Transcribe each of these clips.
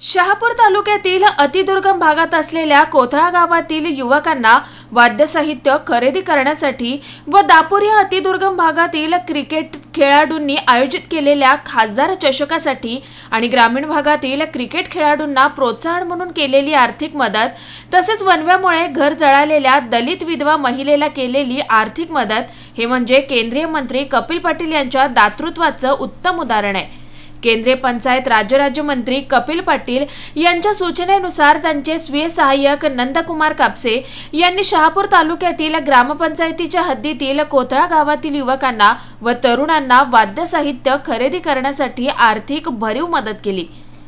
शहापूर तालुक्यातील अतिदुर्गम भागात असलेल्या कोथळा गावातील युवकांना वाद्यसाहित्य खरेदी करण्यासाठी व दापूर या अतिदुर्गम भागातील क्रिकेट खेळाडूंनी आयोजित केलेल्या खासदार चषकासाठी आणि ग्रामीण भागातील क्रिकेट खेळाडूंना प्रोत्साहन म्हणून केलेली आर्थिक मदत तसेच वनव्यामुळे घर जळालेल्या दलित विधवा महिलेला केलेली आर्थिक मदत हे म्हणजे केंद्रीय मंत्री कपिल पाटील यांच्या दातृत्वाचं उत्तम उदाहरण आहे. केंद्रीय पंचायत राज्य राज्यमंत्री कपिल पाटील यांच्या सूचनेनुसार त्यांचे स्वीय सहाय्यक नंदकुमार कापसे यांनी शहापूर तालुक्यातील ग्रामपंचायतीच्या हद्दीतील कोथळा गावातील युवकांना व तरुणांना वाद्यसाहित्य खरेदी करण्यासाठी आर्थिक भरीव मदत केली.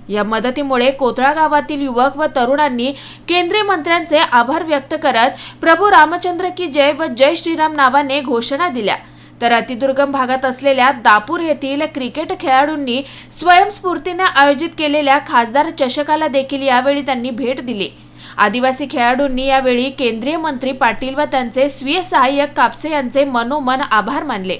या मदतीमुळे कोथळा गावातील युवक व तरुणांनी केंद्रीय मंत्र्यांचे आभार व्यक्त करत प्रभू रामचंद्र की जय व जय श्रीराम नावाने घोषणा दिल्या. तर अतिदुर्गम भागात असलेल्या दापूर येथील क्रिकेट खेळाडूंनी स्वयंस्फूर्तीने आयोजित केलेल्या खासदार चषकाला देखील यावेळी त्यांनी भेट दिली. आदिवासी खेळाडूंनी यावेळी केंद्रीय मंत्री पाटील व त्यांचे स्वीय सहाय्यक कापसे यांचे मनोमन आभार मानले.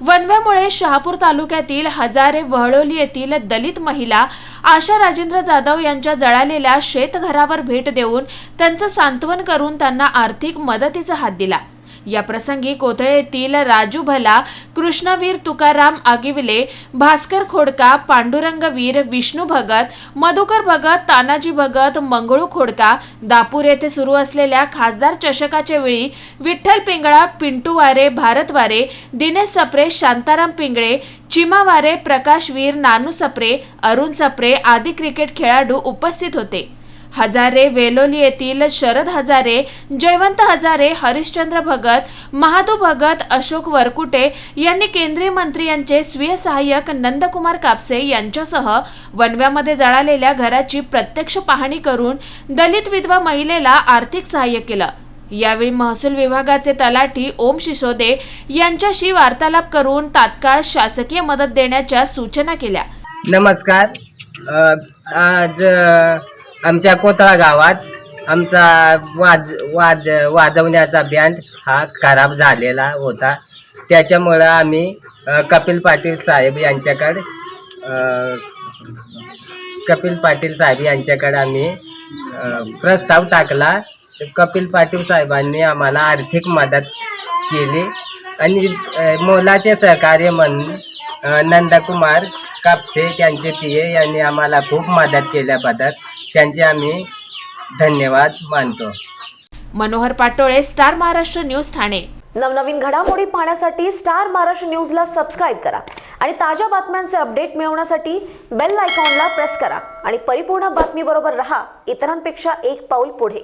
वनव्यामुळे शहापूर तालुक्यातील हजारे वहळोली येथील दलित महिला आशा राजेंद्र जाधव यांच्या जळालेल्या शेतघरावर भेट देऊन त्यांचं सांत्वन करून त्यांना आर्थिक मदतीचा हात दिला. या प्रसंगी कोथळे येथील राजू भला कृष्णवीर तुकाराम आगिवले भास्कर खोडका पांडुरंगवीर विष्णू भगत मधुकर भगत तानाजी भगत मंगळू खोडका दापूर येथे सुरू असलेल्या खासदार चषकाच्या वेळी विठ्ठल पिंगळा पिंटू वारे भारत वारे दिनेश सप्रे शांताराम पिंगळे चिमा वारे नानू सप्रे अरुण सप्रे आदी क्रिकेट खेळाडू उपस्थित होते. हजारे वेलोली येथील शरद हजारे जयवंत हजारे हरिश्चंद्र भगत महादू भगत अशोक वरकुटे यांनी केंद्रीय मंत्री यांचे स्वीय सहाय्यक नंदकुमार कापसे यांच्यासह वनव्यामध्ये जळालेल्या घराची प्रत्यक्ष पाहणी करून दलित विधवा महिलेला आर्थिक सहाय्य केलं. यावेळी महसूल विभागाचे तलाठी ओम शिसोदे यांच्याशी वार्तालाप करून तात्काळ शासकीय मदत देण्याच्या सूचना केल्या. नमस्कार. आज आमच्या कोथळा गावात आमचा वाज वाज वाजवण्याचा बँड हा खराब झालेला होता. त्याच्यामुळं आम्ही कपिल पाटील साहेब यांच्याकडे कपिल पाटील साहेब यांच्याकडे आम्ही प्रस्ताव टाकला. कपिल पाटील साहेबांनी आम्हाला आर्थिक मदत केली आणि मोलाचे सहकार्य म्हणून नंदकुमार कापसे त्यांचे पी ए यांनी आम्हाला खूप मदत केल्याबद्दल त्यांचे आम्ही धन्यवाद मानतो. Manohar Patole star Maharashtra news Thane. नवनवीन घडामोडी पाहण्यासाठी स्टार महाराष्ट्र न्यूजला सबस्क्राईब करा आणि ताज्या बातम्यांचे अपडेट मिळवण्यासाठी बेल आयकॉनला प्रेस करा आणि परिपूर्ण बातमीबरोबर रहा इतरांपेक्षा एक पाऊल पुढे.